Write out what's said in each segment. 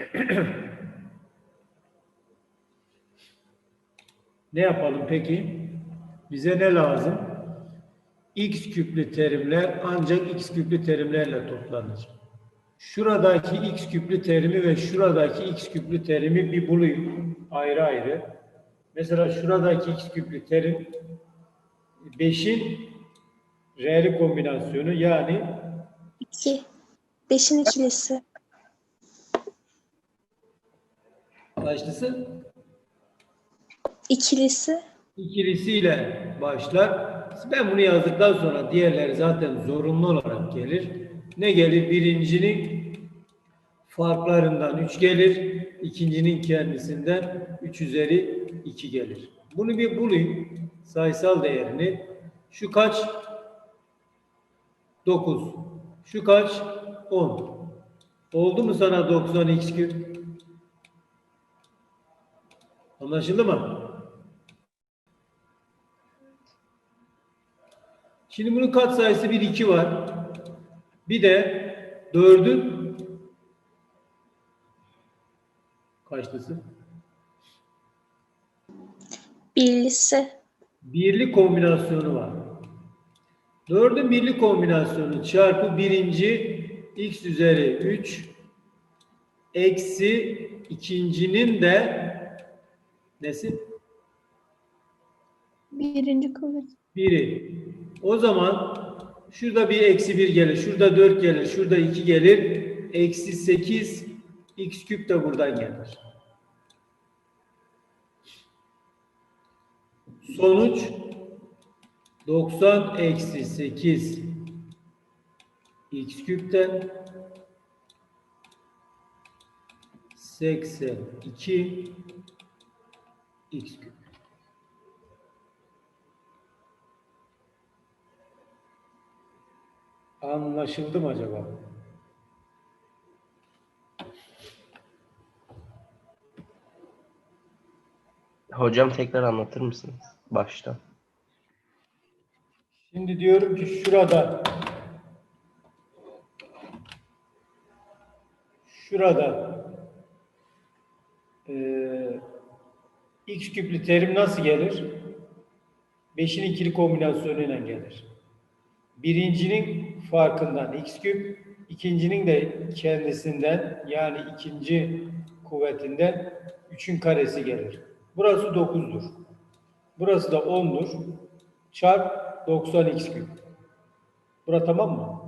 Ne yapalım peki? Bize ne lazım? X küplü terimler ancak X küplü terimlerle toplanır. Şuradaki X küplü terimi ve şuradaki X küplü terimi bir bulayım ayrı ayrı. Mesela şuradaki X küplü terim 5'in R'li kombinasyonu yani 2. 5'in ikilisi. Kaçlısı? İkilisi. İkilisiyle başlar. Ben bunu yazdıktan sonra diğerleri zaten zorunlu olarak gelir. Ne gelir? Birincinin farklarından 3 gelir. ikincinin kendisinden 3 üzeri 2 gelir. Bunu bir bulayım. Sayısal değerini. Şu kaç? 9. Şu kaç? 10. Oldu mu sana 90 x küp? Anlaşıldı mı? Şimdi bunun katsayısı 1, 2 var. Bir de 4'ün kaçlısı? Birlisi. Birli kombinasyonu var. 4'ün birli kombinasyonu çarpı birinci x üzeri 3 eksi ikincinin de nesi? Birinci kuvvet. Biri. O zaman şurada bir eksi bir gelir, şurada dört gelir, şurada iki gelir. Eksi sekiz x küp de buradan gelir. Sonuç 90 eksi 8 x küpten 82 x küp. Anlaşıldı mı acaba? Hocam tekrar anlatır mısınız? Baştan. Şimdi diyorum ki şurada şurada eee x küplü terim nasıl gelir? 5'in ikili kombinasyonuyla gelir. Birincinin farkından x küp, ikincinin de kendisinden yani ikinci kuvvetinden 3'ün karesi gelir. Burası 9'dur. Burası da 10'dur. Çarp 90x küp. Bura tamam mı?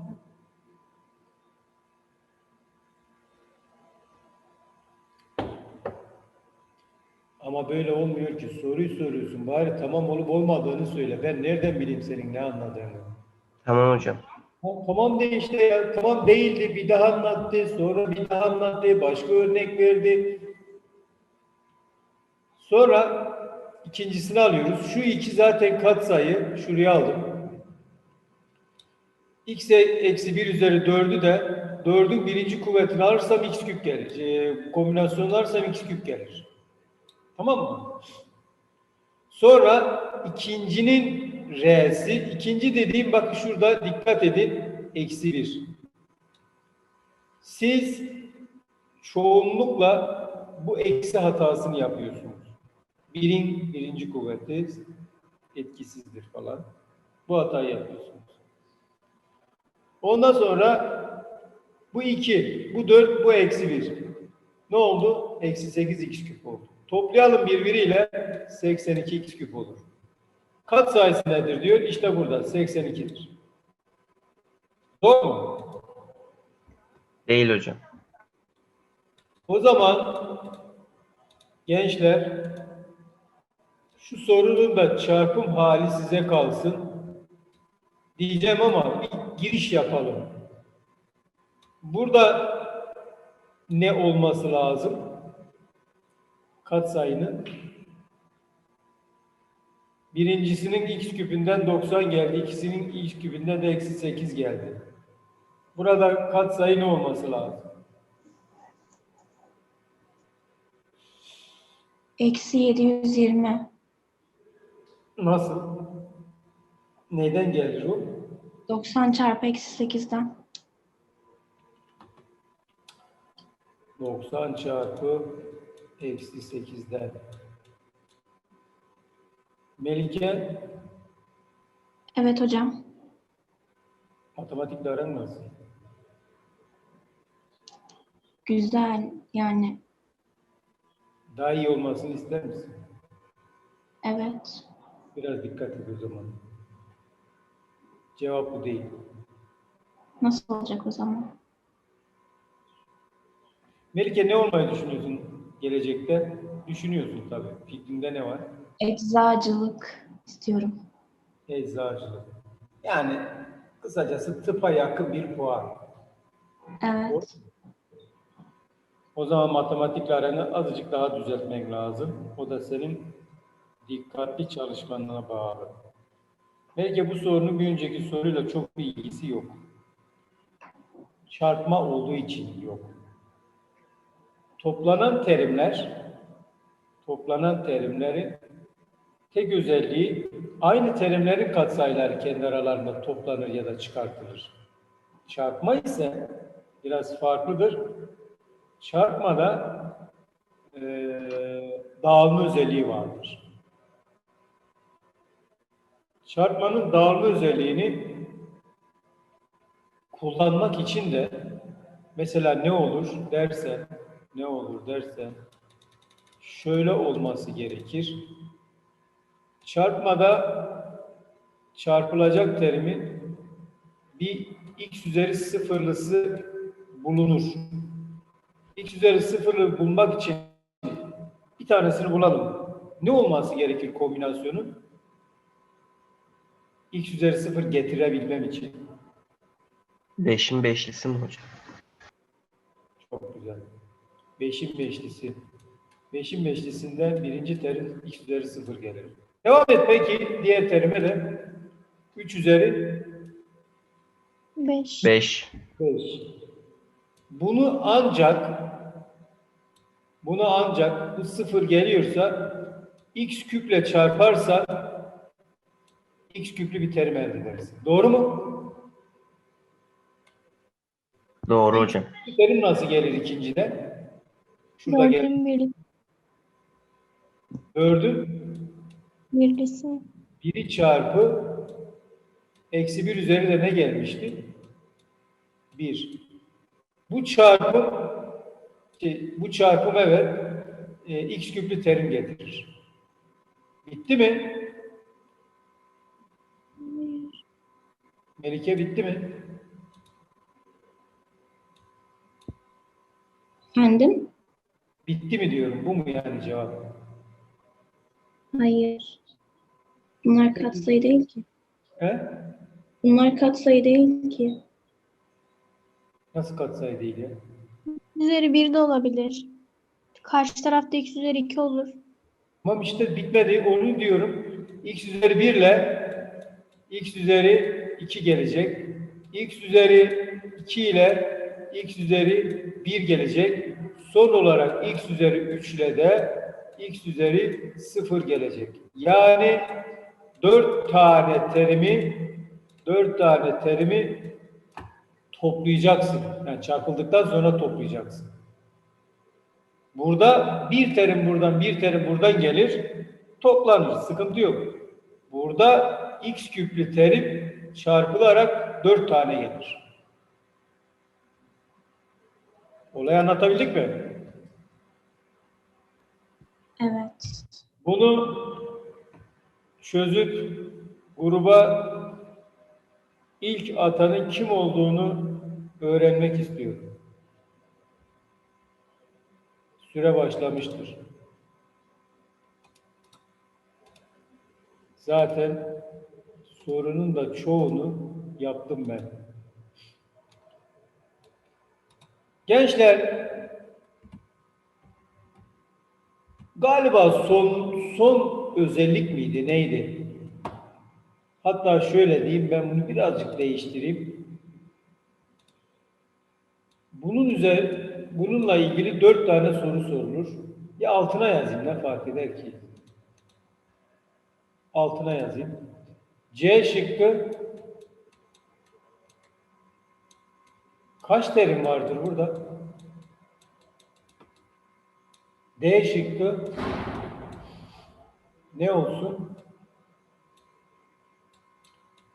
Ama böyle olmuyor ki. Soruyu soruyorsun. Bari tamam olup olmadığını söyle. Ben nereden bileyim senin ne anladığını? Tamam hocam. Tamam de işte ya. Tamam değildi. Bir daha anlattı. Sonra bir daha anlattı. Başka örnek verdi. Sonra ikincisini alıyoruz. Şu iki zaten katsayı. Şuraya aldım. x e- eksi 1 üzeri 4'ü de 4'ün birinci kuvvetini alırsam x küp gelir. E, kombinasyonu alırsam x küp gelir. Tamam mı? Sonra ikincinin r'si. ikinci dediğim bakın şurada dikkat edin. Eksi 1. Siz çoğunlukla bu eksi hatasını yapıyorsunuz. Birin birinci kuvveti etkisizdir falan. Bu hatayı yapıyorsunuz. Ondan sonra bu 2, bu 4, bu eksi 1. Ne oldu? Eksi 8 x küp oldu. Toplayalım birbiriyle 82 x küp olur. Kat sayısı nedir diyor? İşte burada 82'dir. Doğru mu? Değil hocam. O zaman gençler şu sorunun da çarpım hali size kalsın. Diyeceğim ama bir giriş yapalım. Burada ne olması lazım? Katsayının birincisinin x küpünden 90 geldi. ikisinin x küpünden de eksi 8 geldi. Burada katsayı ne olması lazım? Eksi 720. Nasıl? Neyden gelir o? 90 çarpı eksi 8'den. 90 çarpı eksi 8'den. Melike Evet hocam. matematikle aran nasıl? Güzel yani. Daha iyi olmasını ister misin? Evet. Biraz dikkat et o zaman. Cevap bu değil. Nasıl olacak o zaman? Melike ne olmayı düşünüyorsun gelecekte? Düşünüyorsun tabii. Fikrinde ne var? Eczacılık istiyorum. Eczacılık. Yani kısacası tıpa yakın bir puan. Evet. O zaman matematikle aranı azıcık daha düzeltmek lazım. O da senin dikkatli çalışmanına bağlı. Belki bu sorunun bir önceki soruyla çok bir ilgisi yok. Çarpma olduğu için yok. Toplanan terimler, toplanan terimlerin tek özelliği aynı terimlerin katsayıları kendi aralarında toplanır ya da çıkartılır. Çarpma ise biraz farklıdır. Çarpmada eee dağılma özelliği vardır. Çarpmanın dağılma özelliğini kullanmak için de mesela ne olur derse ne olur derse şöyle olması gerekir. Çarpmada çarpılacak terimin bir x üzeri sıfırlısı bulunur. x üzeri sıfırı bulmak için bir tanesini bulalım. Ne olması gerekir kombinasyonun? x üzeri sıfır getirebilmem için. 5'in beşlisi mi hocam? Çok güzel. Beşin beşlisi. Beşin beşlisinden birinci terim x üzeri sıfır gelir. Devam et peki diğer terime de 3 üzeri 5. 5. 5. Bunu ancak bunu ancak bu sıfır geliyorsa x küple çarparsa x küplü bir terim elde edersin. Doğru mu? Doğru hocam. Terim nasıl gelir ikinciden? Şurada gel. Dördün bir, Dördün birlisi. biri çarpı eksi bir üzeri de ne gelmişti? Bir. Bu çarpım şey, bu çarpım evet e, x küplü terim getirir. Bitti mi? Melike bitti mi? Efendim? Bitti mi diyorum. Bu mu yani cevap? Hayır. Bunlar katsayı değil ki. He? Bunlar katsayı değil ki. Nasıl katsayı değil ya? üzeri 1 de olabilir. Karşı tarafta x üzeri 2 olur. Tamam işte bitmedi. Onu diyorum. x üzeri 1 ile x üzeri 2 gelecek. x üzeri 2 ile x üzeri 1 gelecek. Son olarak x üzeri 3 ile de x üzeri 0 gelecek. Yani 4 tane terimi 4 tane terimi toplayacaksın. Yani çarpıldıktan sonra toplayacaksın. Burada bir terim buradan bir terim buradan gelir. Toplanır. Sıkıntı yok. Burada x küplü terim çarpılarak 4 tane gelir. Olayı anlatabildik mi? Evet. Bunu çözüp gruba ilk atanın kim olduğunu öğrenmek istiyorum. Süre başlamıştır. Zaten sorunun da çoğunu yaptım ben. Gençler Galiba son son özellik miydi neydi? Hatta şöyle diyeyim ben bunu birazcık değiştireyim. Bunun üzeri bununla ilgili dört tane soru sorulur. Ya altına yazayım ne fark eder ki? Altına yazayım. C şıkkı kaç terim vardır burada? D şıkkı ne olsun?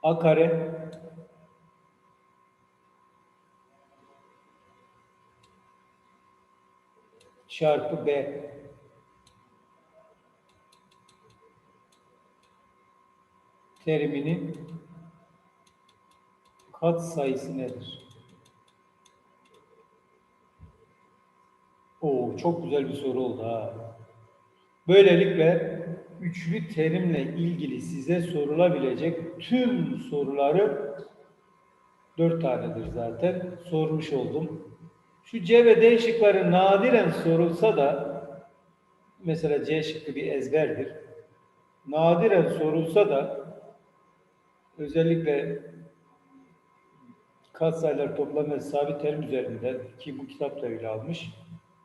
A kare çarpı B teriminin kat sayısı nedir? Çok güzel bir soru oldu ha. Böylelikle üçlü terimle ilgili size sorulabilecek tüm soruları dört tanedir zaten sormuş oldum. Şu C ve D şıkları nadiren sorulsa da mesela C şıkkı bir ezberdir. Nadiren sorulsa da özellikle katsayılar toplam ve sabit terim üzerinden ki bu kitap da öyle almış.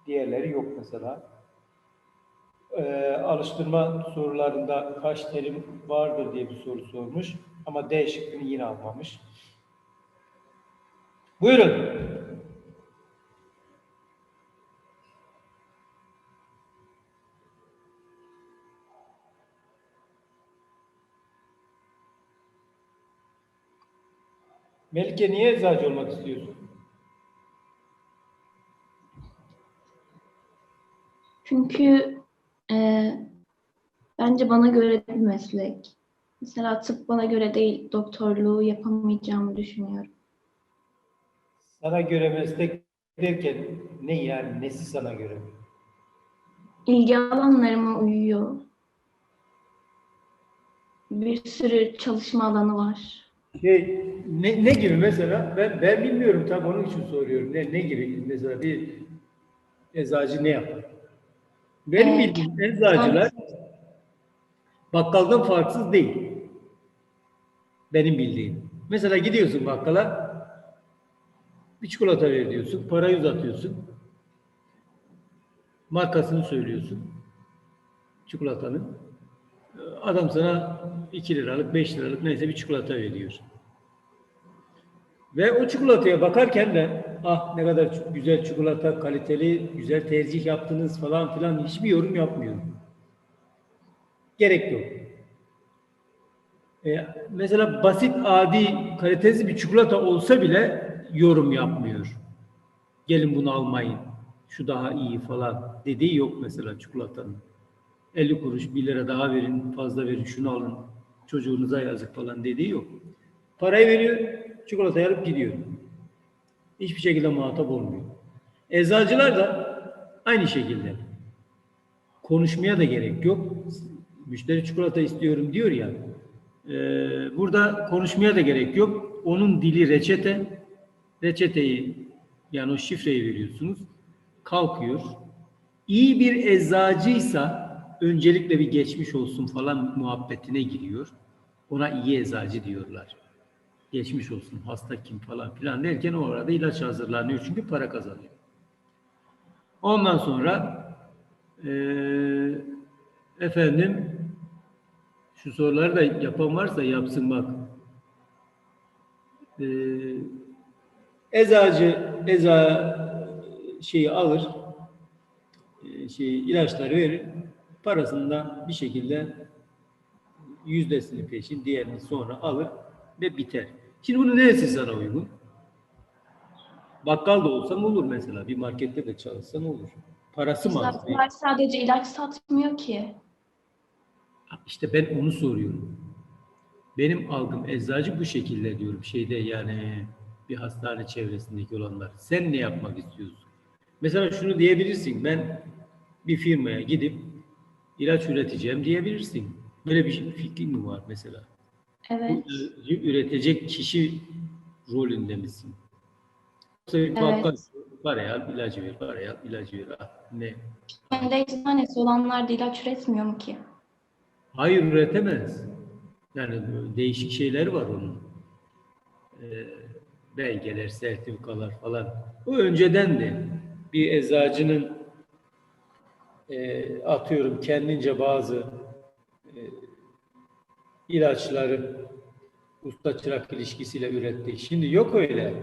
Diğerleri yok mesela. Ee, alıştırma sorularında kaç terim vardır diye bir soru sormuş. Ama D şıkkını yine almamış. Buyurun. Melike niye eczacı olmak istiyorsun? Çünkü e, bence bana göre bir meslek. Mesela tıp bana göre değil, doktorluğu yapamayacağımı düşünüyorum. Sana göre meslek derken ne yani? Nesi sana göre? İlgi alanlarıma uyuyor. Bir sürü çalışma alanı var. Şey, ne, ne gibi mesela? Ben ben bilmiyorum tabii onun için soruyorum. Ne ne gibi mesela bir eczacı ne yapar? Benim bildiğim eczacılar bakkaldan farksız değil. Benim bildiğim. Mesela gidiyorsun bakkala bir çikolata ver diyorsun, parayı uzatıyorsun. Markasını söylüyorsun. Çikolatanın. Adam sana 2 liralık, 5 liralık neyse bir çikolata veriyor. Ve o çikolataya bakarken de ah ne kadar güzel çikolata, kaliteli, güzel tercih yaptınız falan filan hiçbir yorum yapmıyorum. Gerek yok. E, mesela basit, adi, kalitesiz bir çikolata olsa bile yorum yapmıyor. Gelin bunu almayın. Şu daha iyi falan dediği yok mesela çikolatanın. 50 kuruş 1 lira daha verin, fazla verin, şunu alın. Çocuğunuza yazık falan dediği yok. Parayı veriyor, çikolatayı alıp gidiyor. Hiçbir şekilde muhatap olmuyor. Eczacılar da aynı şekilde. Konuşmaya da gerek yok. Müşteri çikolata istiyorum diyor ya. e, burada konuşmaya da gerek yok. Onun dili reçete. Reçeteyi yani o şifreyi veriyorsunuz. Kalkıyor. İyi bir eczacıysa öncelikle bir geçmiş olsun falan muhabbetine giriyor. Ona iyi eczacı diyorlar. Geçmiş olsun hasta kim falan filan derken o arada ilaç hazırlanıyor çünkü para kazanıyor. Ondan sonra eee, efendim şu soruları da yapan varsa yapsın bak. Eee eczacı eza şeyi alır e, şey ilaçları verir. Parasını da bir şekilde yüzdesini peşin, diğerini sonra alır ve biter. Şimdi bunun neresi sana uygun? Bakkal da olsam olur mesela. Bir markette de çalışsam olur. Parası mı az? Eczacılar sadece ilaç satmıyor ki. İşte ben onu soruyorum. Benim algım eczacı bu şekilde diyorum. Şeyde yani bir hastane çevresindeki olanlar. Sen ne yapmak istiyorsun? Mesela şunu diyebilirsin. Ben bir firmaya gidip ilaç üreteceğim diyebilirsin. Böyle bir fikrin mi var mesela? Evet. Bu üretecek kişi rolünde misin? Yoksa bir Evet. paraya al, ilacı ver, paraya al, ilacı ver. Ah, ne? Kendi eczanesi olanlar da ilaç üretmiyor mu ki? Hayır üretemez. Yani değişik şeyler var onun. Ee, belgeler, sertifikalar falan. O önceden de bir eczacının e, atıyorum kendince bazı ilaçları usta çırak ilişkisiyle üretti. Şimdi yok öyle.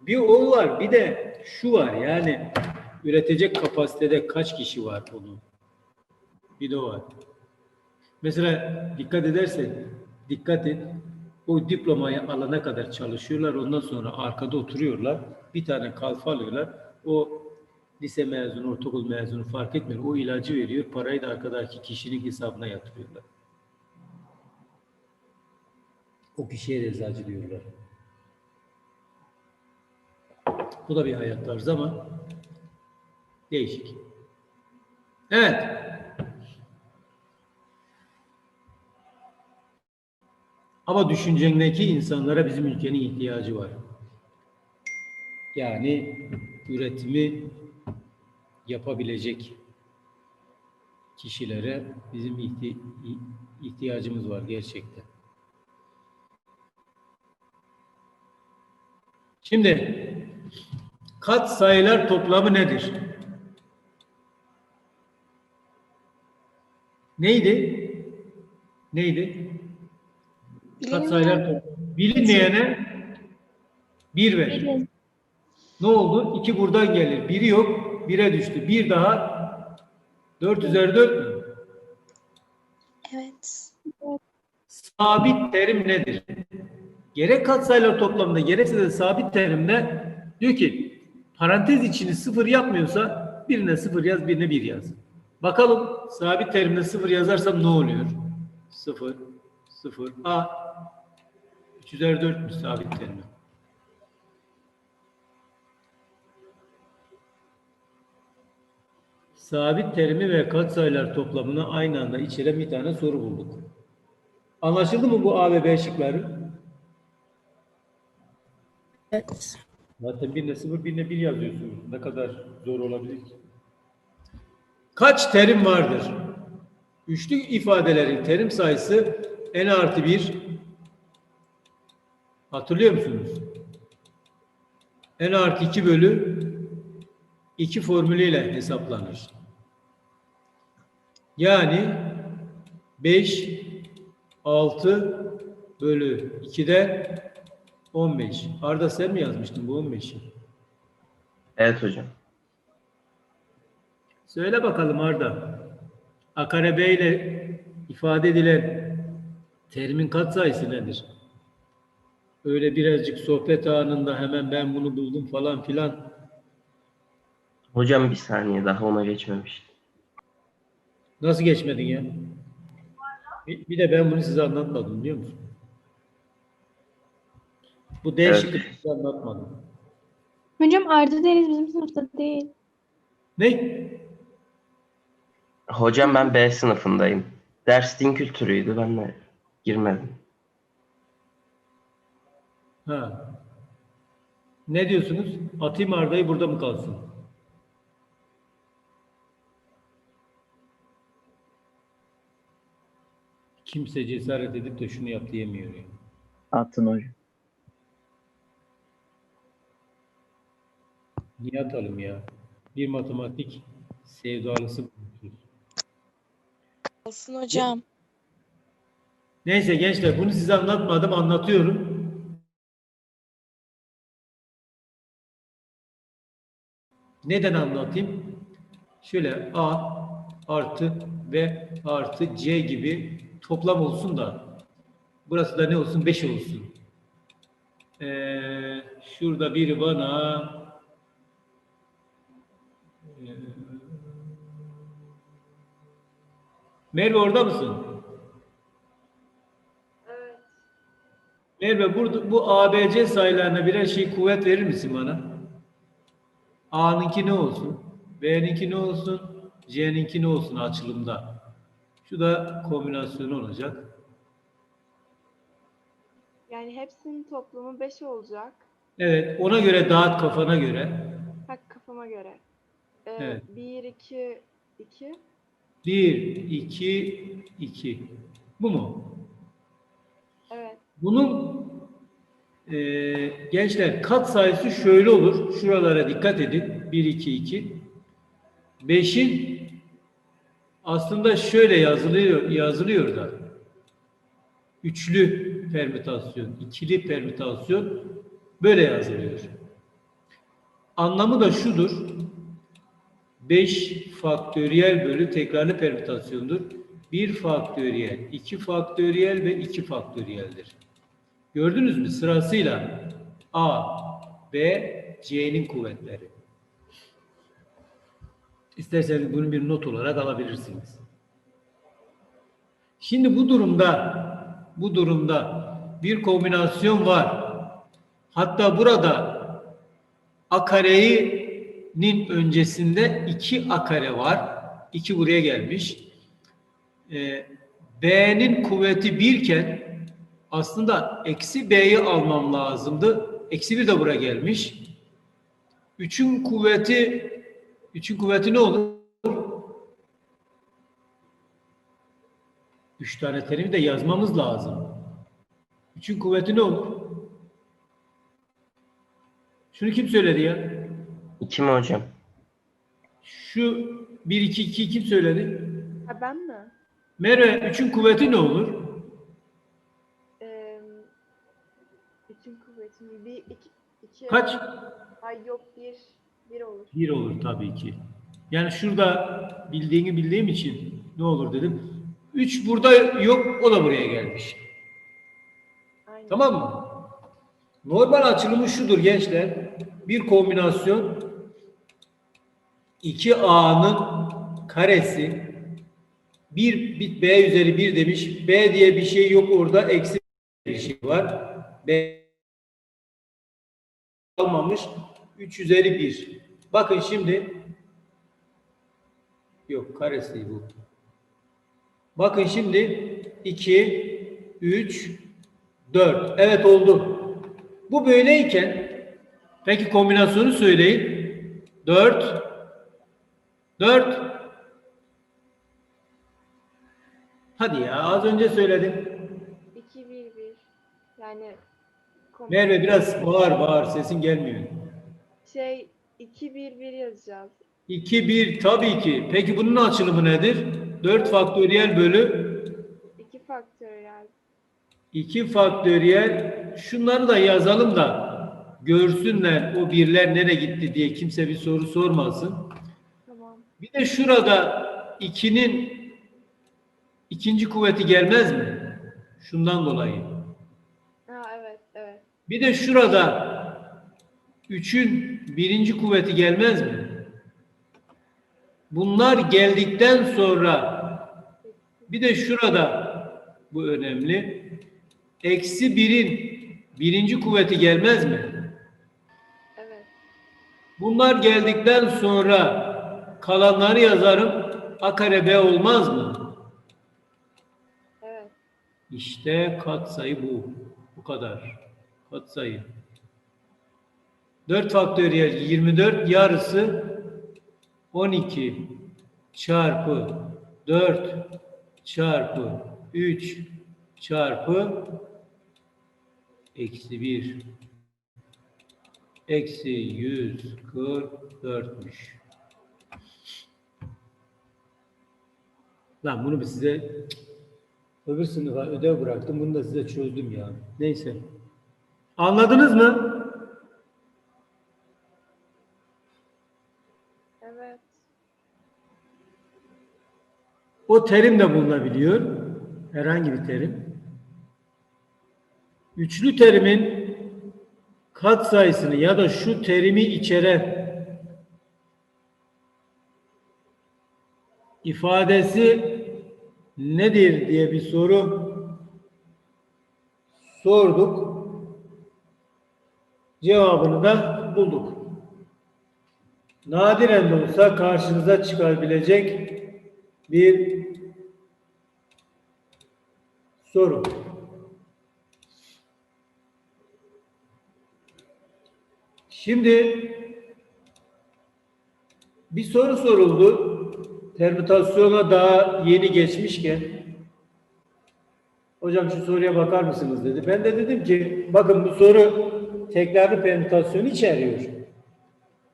Bir o var, bir de şu var yani üretecek kapasitede kaç kişi var bunu? Bir de o var. Mesela dikkat edersen, dikkat et. O diplomayı alana kadar çalışıyorlar. Ondan sonra arkada oturuyorlar. Bir tane kalfa alıyorlar. O lise mezunu, ortaokul mezunu fark etmiyor. O ilacı veriyor. Parayı da arkadaki kişinin hesabına yatırıyorlar. O kişiye de eczacı diyorlar. Bu da bir hayat tarzı ama değişik. Evet. Ama düşüncendeki insanlara bizim ülkenin ihtiyacı var. Yani üretimi yapabilecek kişilere bizim ihti- ihtiyacımız var gerçekten. Şimdi kat sayılar toplamı nedir? Neydi? Neydi? Kat sayılar toplamı. Bilinmeyene bir ver. Ne oldu? İki buradan gelir. Biri yok. Bire düştü. Bir daha. Dört üzeri dört mü? Evet. Sabit terim nedir? Gerek katsayılar toplamında gerekse de sabit terimde diyor ki parantez içini sıfır yapmıyorsa birine sıfır yaz birine bir yaz. Bakalım sabit terimde sıfır yazarsam ne oluyor? Sıfır, sıfır. A. 3 üzeri 4 mü sabit terimi? Sabit terimi ve katsayılar toplamını aynı anda içeren bir tane soru bulduk. Anlaşıldı mı bu A ve B şıkları? Evet. Zaten birine sıfır, birine bir yazıyorsunuz. Ne kadar zor olabilir ki? Kaç terim vardır? Üçlü ifadelerin terim sayısı n artı 1. Hatırlıyor musunuz? n artı 2 bölü 2 formülüyle hesaplanır. Yani 5 6 bölü 2'de 15. Arda sen mi yazmıştın bu 15'i? Evet hocam. Söyle bakalım Arda. A kare B ile ifade edilen terimin katsayısı nedir? Öyle birazcık sohbet anında hemen ben bunu buldum falan filan. Hocam bir saniye daha ona geçmemiş. Nasıl geçmedin ya? Bir, bir de ben bunu size anlatmadım biliyor musun? Bu D Evet. anlatmadım. Hocam Arda Deniz bizim sınıfta değil. Ne? Hocam ben B sınıfındayım. Ders din kültürüydü. Ben de girmedim. Ha. Ne diyorsunuz? Atayım Arda'yı burada mı kalsın? Kimse cesaret edip de şunu yap diyemiyor ya. Atın hocam. Niye atalım ya? Bir matematik sevdalısı bulmuşuz. Olsun hocam. Neyse gençler bunu size anlatmadım anlatıyorum. Neden anlatayım? Şöyle A artı B artı C gibi toplam olsun da burası da ne olsun? 5 olsun. Ee, şurada biri bana Merve orada mısın? Merve burada bu ABC sayılarına birer şey kuvvet verir misin bana? A'nınki ne olsun? B'ninki ne olsun? C'ninki ne olsun açılımda? Şu da kombinasyonu olacak. Yani hepsinin toplamı 5 olacak. Evet, ona göre dağıt kafana göre. Bak kafama göre. Ee, Evet. 1, 2, 2. 1, 2, 2. Bu mu? Evet. Bunun eee, gençler kat sayısı şöyle olur. Şuralara dikkat edin. 1, 2, 2. 5'in aslında şöyle yazılıyor, yazılıyor da. Üçlü permütasyon, ikili permütasyon böyle yazılıyor. Anlamı da şudur. 5 faktöriyel bölü tekrarlı permütasyondur. 1 faktöriyel, 2 faktöriyel ve 2 faktöriyeldir. Gördünüz mü? Sırasıyla A, B, C'nin kuvvetleri. İsterseniz bunu bir not olarak alabilirsiniz. Şimdi bu durumda bu durumda bir kombinasyon var. Hatta burada a karenin öncesinde 2 a kare var. 2 buraya gelmiş. Ee, B'nin kuvveti 1 iken aslında eksi B'yi almam lazımdı. Eksi 1 de buraya gelmiş. 3'ün kuvveti 3'ün kuvveti ne olur? 3 tane terimi de yazmamız lazım. 3'ün kuvveti ne olur? Şunu kim söyledi ya? İki mi hocam? Şu 1 2 2 kim söyledi? Ha ben mi? Merve 3'ün kuvveti ne olur? Ee, bütün kuvvetim bir iki iki. Kaç? Ay yok bir bir olur. 1 olur tabii ki. Yani şurada bildiğini bildiğim için ne olur dedim. 3 burada yok, o da buraya gelmiş. Aynen. Tamam mı? Normal açılımı şudur gençler. Bir kombinasyon 2A'nın karesi 1 bit B üzeri 1 demiş. B diye bir şey yok orada. Eksi bir şey var. B almamış. 3 üzeri 1. Bakın şimdi yok karesi bu. Bakın şimdi 2 3 4. Evet oldu. Bu böyleyken peki kombinasyonu söyleyin. 4 4 Hadi ya az önce söyledim. 2 1 1. Yani kom- Merve biraz bağır bağır sesin gelmiyor. şey 2 1 1 yazacağız. 2 1 tabii ki. Peki bunun açılımı nedir? 4 faktöriyel bölü 2 faktöriyel. 2 faktöriyel şunları da yazalım da görsünler o birler nereye gitti diye kimse bir soru sormasın. Bir de şurada 2'nin ikinci kuvveti gelmez mi? Şundan dolayı. Ha evet evet. Bir de şurada 3'ün birinci kuvveti gelmez mi? Bunlar geldikten sonra bir de şurada bu önemli. Eksi birin birinci kuvveti gelmez mi? Evet. Bunlar geldikten sonra kalanları yazarım. A kare B olmaz mı? Evet. İşte katsayı bu. Bu kadar. Katsayı. 4 faktöriyel 24 yarısı 12 çarpı 4 çarpı 3 çarpı eksi 1 eksi 144'müş. Lan bunu bir size öbür sınıfa ödev bıraktım. Bunu da size çözdüm ya. Neyse. Anladınız mı? Evet. O terim de bulunabiliyor. Herhangi bir terim. Üçlü terimin katsayısını ya da şu terimi içeren ifadesi nedir diye bir soru sorduk. Cevabını da bulduk. Nadiren de olsa karşınıza çıkabilecek bir soru. Şimdi bir soru soruldu. Permütasyona daha yeni geçmişken hocam şu soruya bakar mısınız dedi. Ben de dedim ki bakın bu soru tekrarlı permütasyonu içeriyor.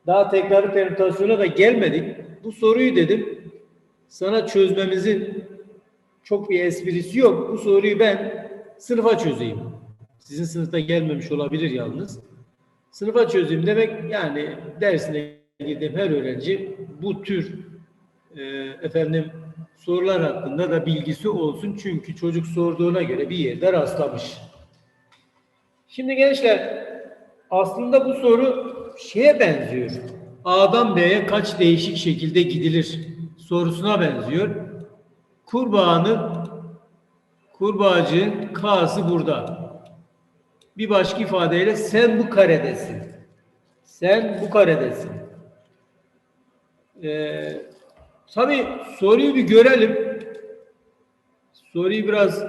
Daha tekrarlı permütasyona da gelmedik. Bu soruyu dedim sana çözmemizin çok bir esprisi yok. Bu soruyu ben sınıfa çözeyim. Sizin sınıfta gelmemiş olabilir yalnız. Sınıfa çözeyim demek yani dersine girdiğim her öğrenci bu tür e, efendim sorular hakkında da bilgisi olsun. Çünkü çocuk sorduğuna göre bir yerde rastlamış. Şimdi gençler aslında bu soru şeye benziyor. A'dan B'ye kaç değişik şekilde gidilir sorusuna benziyor. Kurbağanın kurbağacığın K'sı burada. Bir başka ifadeyle sen bu karedesin. Sen bu karedesin. Ee, tabii soruyu bir görelim. Soruyu biraz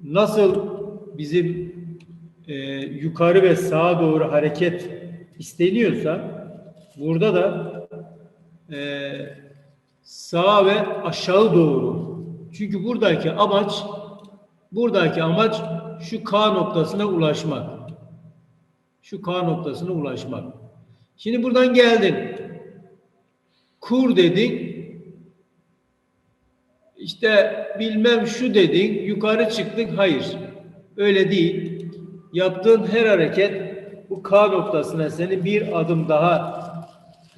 nasıl bizim e, yukarı ve sağa doğru hareket isteniyorsa burada da e, sağa ve aşağı doğru. Çünkü buradaki amaç buradaki amaç şu K noktasına ulaşmak. Şu K noktasına ulaşmak. Şimdi buradan geldin. Kur dedin. İşte bilmem şu dedin, yukarı çıktık. Hayır. Öyle değil. Yaptığın her hareket bu K noktasına seni bir adım daha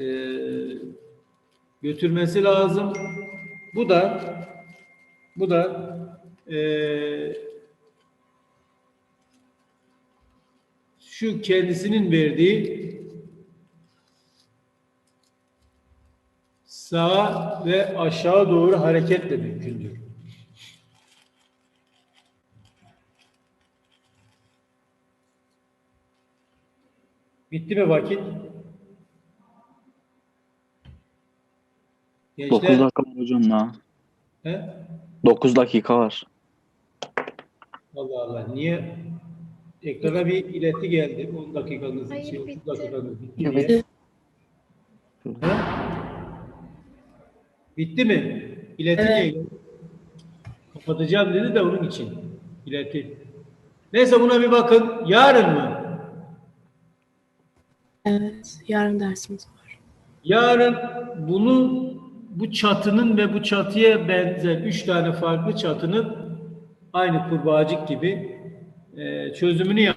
e, götürmesi lazım. Bu da bu da e, şu kendisinin verdiği sağa ve aşağı doğru hareketle mümkündür. Bitti mi vakit? 9 Gençler, dakika var hocam daha. he? 9 dakika var. Allah Allah. Niye? Ekrana bir ileti geldi. 10 dakikanız Hayır, için, 30 bitti. dakikanız bitti Evet. diye. He? Bitti mi? İleti Evet. geldi. Kapatacağım dedi de onun için. İleti. Neyse buna bir bakın. Yarın mı? Evet, yarın dersimiz var. Yarın bunu bu çatının ve bu çatıya benzer üç tane farklı çatının aynı kurbağacık gibi çözümünü yap.